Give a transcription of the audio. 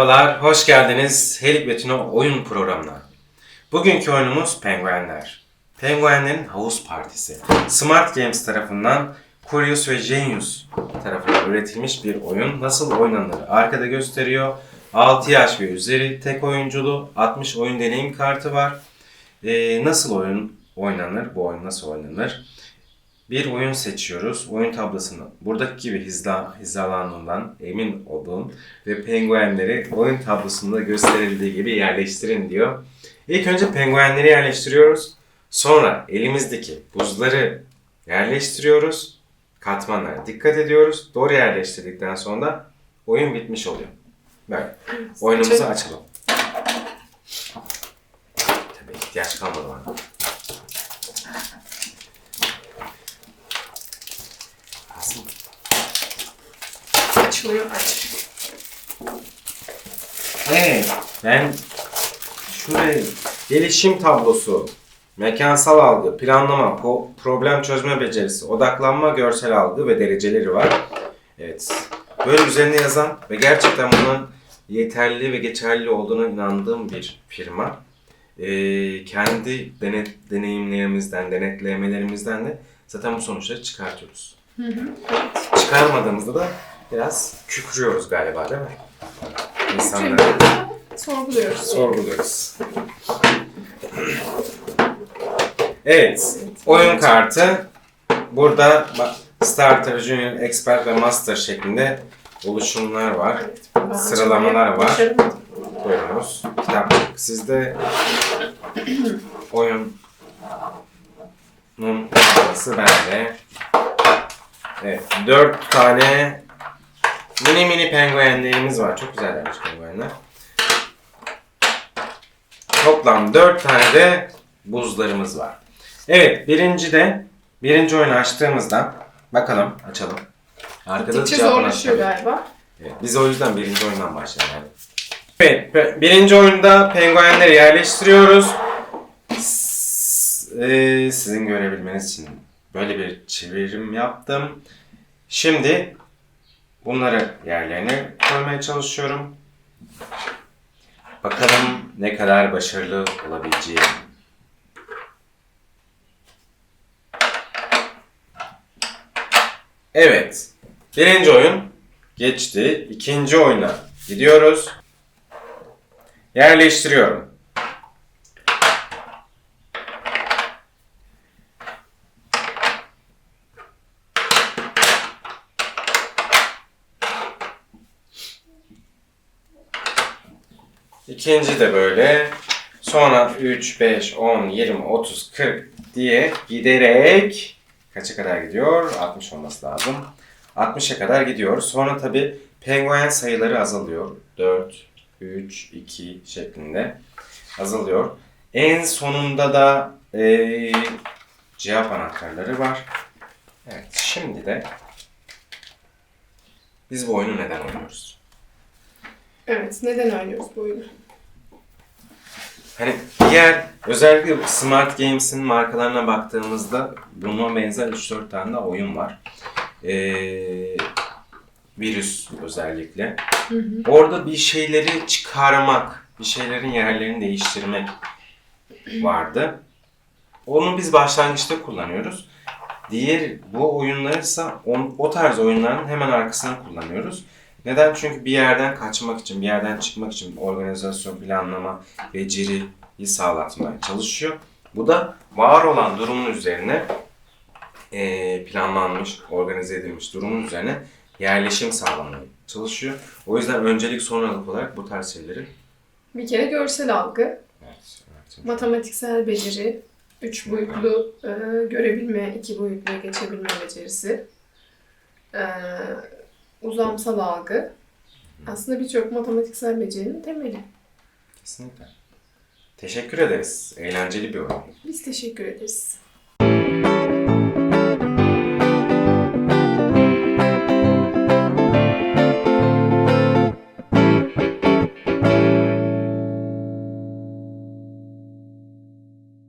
Merhabalar, hoş geldiniz Helik ve Tino oyun programına. Bugünkü oyunumuz Penguenler. Penguenlerin Havuz Partisi. Smart Games tarafından Curious ve Genius tarafından üretilmiş bir oyun. Nasıl oynanır? Arkada gösteriyor. 6 yaş ve üzeri, tek oyunculu, 60 oyun deneyim kartı var. Ee, nasıl oyun oynanır? Bu oyun nasıl oynanır? Bir oyun seçiyoruz. Oyun tablosunu buradaki gibi hizla, hizalandığından emin olun ve penguenleri oyun tablosunda gösterildiği gibi yerleştirin diyor. İlk önce penguenleri yerleştiriyoruz. Sonra elimizdeki buzları yerleştiriyoruz. Katmanlara dikkat ediyoruz. Doğru yerleştirdikten sonra oyun bitmiş oluyor. Böyle. Oyunumuzu Açalım. Tabii ihtiyaç kalmadı bana. Aslında Açılıyor aç. Evet, ben şuraya gelişim tablosu, mekansal algı, planlama, po- problem çözme becerisi, odaklanma, görsel algı ve dereceleri var. Evet, böyle üzerine yazan ve gerçekten bunun yeterli ve geçerli olduğuna inandığım bir firma. Ee, kendi denet, deneyimlerimizden, denetlemelerimizden de zaten bu sonuçları çıkartıyoruz. Hı hı. Çıkarmadığımızda da biraz kükrüyoruz galiba değil mi? İnsanları sorguluyoruz. sorguluyoruz. Evet, oyun kartı burada bak, Starter, Junior, Expert ve Master şeklinde oluşumlar var. Sıralamalar var. Buyurunuz. Kitapçık sizde. Oyunun numarası bende. Evet, dört tane mini mini penguenlerimiz var. Çok güzellermiş penguenler. Toplam dört tane de buzlarımız var. Evet, birinci de birinci oyunu açtığımızda bakalım açalım. Arkada Gittikçe cevap zorlaşıyor anahtarı. galiba. Evet, biz o yüzden birinci oyundan başlayalım. yani. Evet, pe- birinci oyunda penguenleri yerleştiriyoruz. S- eee, sizin görebilmeniz için böyle bir çevirim yaptım. Şimdi bunları yerlerine koymaya çalışıyorum. Bakalım ne kadar başarılı olabileceğim. Evet, birinci oyun geçti. İkinci oyuna gidiyoruz. Yerleştiriyorum. İkinci de böyle. Sonra 3, 5, 10, 20, 30, 40 diye giderek kaça kadar gidiyor? 60 olması lazım. 60'a kadar gidiyor. Sonra tabi penguen sayıları azalıyor. 4, 3, 2 şeklinde azalıyor. En sonunda da eee, cevap anahtarları var. Evet şimdi de biz bu oyunu neden oynuyoruz? Evet, neden oynuyoruz bu oyunu? Hani diğer özellikle Smart Games'in markalarına baktığımızda buna benzer 3-4 tane de oyun var. Ee, virüs özellikle. Hı hı. Orada bir şeyleri çıkarmak, bir şeylerin yerlerini değiştirmek vardı. Onu biz başlangıçta kullanıyoruz. Diğer bu oyunlarsa on, o tarz oyunların hemen arkasını kullanıyoruz. Neden? Çünkü bir yerden kaçmak için, bir yerden çıkmak için organizasyon, planlama, beceriyi sağlatmaya çalışıyor. Bu da var olan durumun üzerine eee, planlanmış, organize edilmiş durumun üzerine yerleşim sağlamaya çalışıyor. O yüzden öncelik sonralık olarak bu tarz şeyleri Bir kere görsel algı, evet, evet. matematiksel beceri, üç boyutlu e, görebilme, iki boyutlu geçebilme becerisi, e, uzamsal algı. Aslında birçok matematiksel becerinin temeli. Kesinlikle. Teşekkür ederiz. Eğlenceli bir oyun. Biz teşekkür ederiz.